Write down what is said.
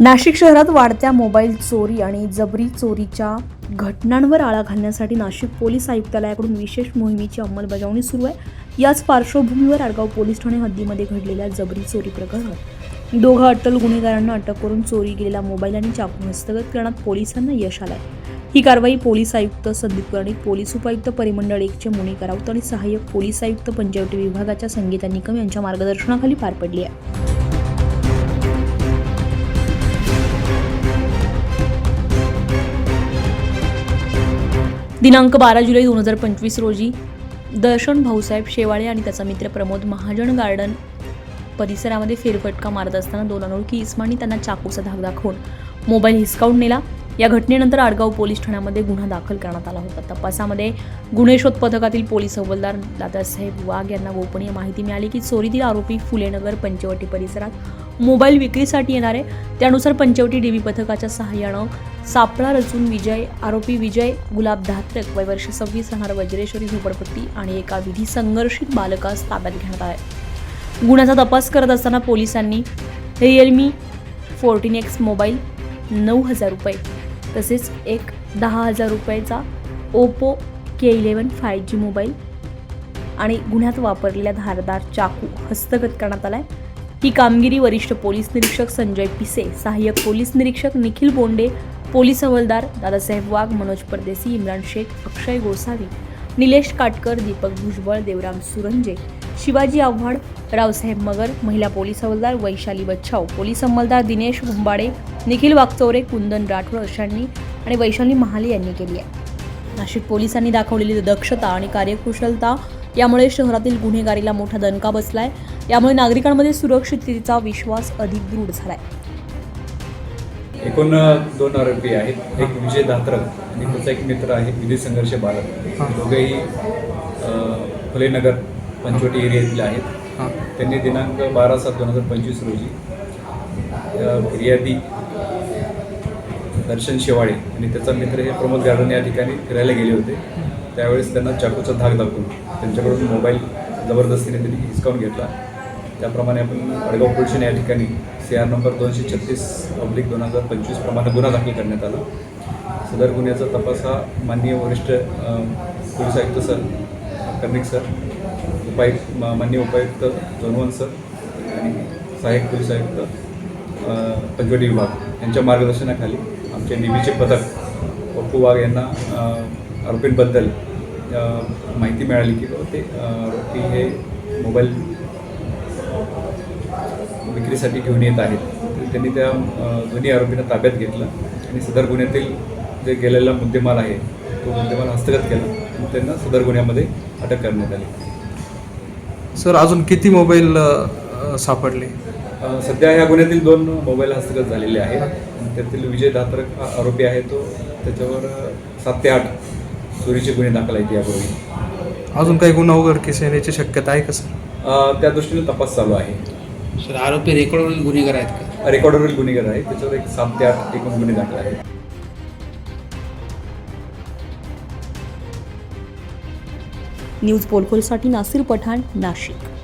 नाशिक शहरात वाढत्या मोबाईल चोरी आणि जबरी चोरीच्या घटनांवर आळा घालण्यासाठी नाशिक पोलीस आयुक्तालयाकडून विशेष मोहिमेची अंमलबजावणी सुरू आहे. याच पार्श्वभूमीवर आडगाव पोलीस ठाणे हद्दीमध्ये घडलेल्या जबरी चोरी प्रकरणात दोघा अटल गुन्हेगारांना अटक करून चोरी गेलेला मोबाईल आणि चाकू हस्तगत करण्यात पोलिसांना यश आलंय. ही कारवाई पोलीस आयुक्त संदीप कर्णिक पोलीस उपायुक्त परिमंडळ एकचे मुनी राऊत आणि सहाय्यक पोलीस आयुक्त पंचायती विभागाच्या संगीता निकम यांच्या मार्गदर्शनाखाली पार पडली आहे. दिनांक बारा जुलै दोन हजार पंचवीस रोजी दर्शन भाऊसाहेब शेवाळे आणि त्याचा मित्र प्रमोद महाजन गार्डन परिसरामध्ये फेरफटका मारत असताना दोन अनोळखी इस्मानी त्यांना चाकूचा धाक दाखवून मोबाईल हिसकावून नेला. या घटनेनंतर आडगाव पोलीस ठाण्यामध्ये गुन्हा दाखल करण्यात आला होता. तपासामध्ये गुन्हेशोध पथकातील पोलीस हवालदार दादासाहेब वाघ यांना गोपनीय माहिती मिळाली की चोरीतील आरोपी फुलेनगर पंचवटी परिसरात मोबाईल विक्रीसाठी येणार आहे त्यानुसार पंचवटी डीबी पथकाच्या सहाय्यानं सापळा रचून विजय आरोपी विजय गुलाब धात्रक वय वर्ष सव्वीस राहणार वज्रेश्वरी झोपडपट्टी आणि एका विधी संघर्षित बालकास ताब्यात घेण्यात आहे गुन्ह्याचा तपास करत असताना पोलिसांनी रिअलमी फोर्टीन एक्स मोबाईल नऊ हजार रुपये तसेच एक दहा हजार रुपयाचा Oppo K eleven five G mobile आणि गुन्ह्यात वापरलेल्या धारदार चाकू हस्तगत करण्यात आला आहे ही कामगिरी वरिष्ठ पोलीस निरीक्षक संजय पिसे सहाय्यक पोलीस निरीक्षक निखिल बोंडे पोलीस हवालदार दादासाहेब वाघ मनोज परदेसी इम्रान शेख अक्षय गोसावी निलेश काटकर दीपक भुजबळ देवराम सुरंजे शिवाजी आव्हाड रावसाहेब मगर महिला पोलीस हवालदार वैशाली बच्छाव पोलीस अंमलदार दिनेश भुंबाडे निखिल वागचौरे कुंदन राठोड अशांनी आणि वैशाली महाले यांनी केली आहे. नाशिक पोलिसांनी दाखवलेली दक्षता आणि कार्यकुशलता यामुळे शहरातील गुन्हेगारीला मोठा दणका बसलाय. यामुळे नागरिकांमध्ये सुरक्षिततेचा विश्वास अधिक दृढ झालाय. एकूण दोन आरोपी आहेत. एक विजय दात्रक आणि त्याचा एक मित्र आहे विधी संघर्ष बालक दोघेही फुलेनगर पंचवटी एरियातले आहेत. त्यांनी दिनांक बारा सात दोन हजार पंचवीस रोजी फिर्यादी दर्शन शेवाळे आणि त्याचा मित्र हे प्रमोद गार्डन या ठिकाणी फिरायला गेले होते. त्यावेळेस त्यांना चाकूचा धाक दाखवून त्यांच्याकडून मोबाईल जबरदस्तीने त्यांनी हिसकावून घेतला. त्याप्रमाणे आपण अडगाव पोलीस या ठिकाणी सी आर नंबर दोनशे छत्तीस पब्लिक दोन हजार पंचवीस प्रमाणे गुन्हा दाखल करण्यात आला. सदर गुन्ह्याचा तपास हा माननीय वरिष्ठ पोलीस आयुक्त सर कर्णिक सर उपायुक्त माननीय उपायुक्त जोनवन सर आणि सहाय्यक पोलीस आयुक्त पंचवटी विभाग यांच्या मार्गदर्शनाखाली आमचे नेहमीचे पथक पप्पू वाघ यांना आरोपींबद्दल माहिती मिळाली की बाबा ते आरोपी हे मोबाईल विक्रीसाठी घेऊन येत आहेत. त्यांनी त्या दोन्ही आरोपींना ताब्यात घेतलं आणि सदर गुन्ह्यातील जे गेलेला मुद्देमाल आहे तो मुद्देमाल हस्तगत केला त्यांना सदर गुन्ह्यामध्ये अटक करण्यात आली. सर अजून किती मोबाईल सापडले? सध्या या गुन्ह्यातील दोन मोबाईल हस्तगत झालेले आहेत. त्यातील विजय दात्रक हा आरोपी आहे तो त्याच्यावर सात ते आठ चोरीचे गुन्हे दाखल आहेत यापूर्वी. अजून काही गुन्हा उघडकीस येण्याची शक्यता आहे का सर? त्या दृष्टीने तपास चालू आहे. सर आरोपी रेकॉर्डवरील गुन्हेगार आहेत का? रेकॉर्डवरील गुन्हेगार आहे त्याच्यावर एक सात ते आठ एकूण गुन्हे दाखल आहेत. न्यूज पोलखोलसाठी नासिर पठाण नाशिक.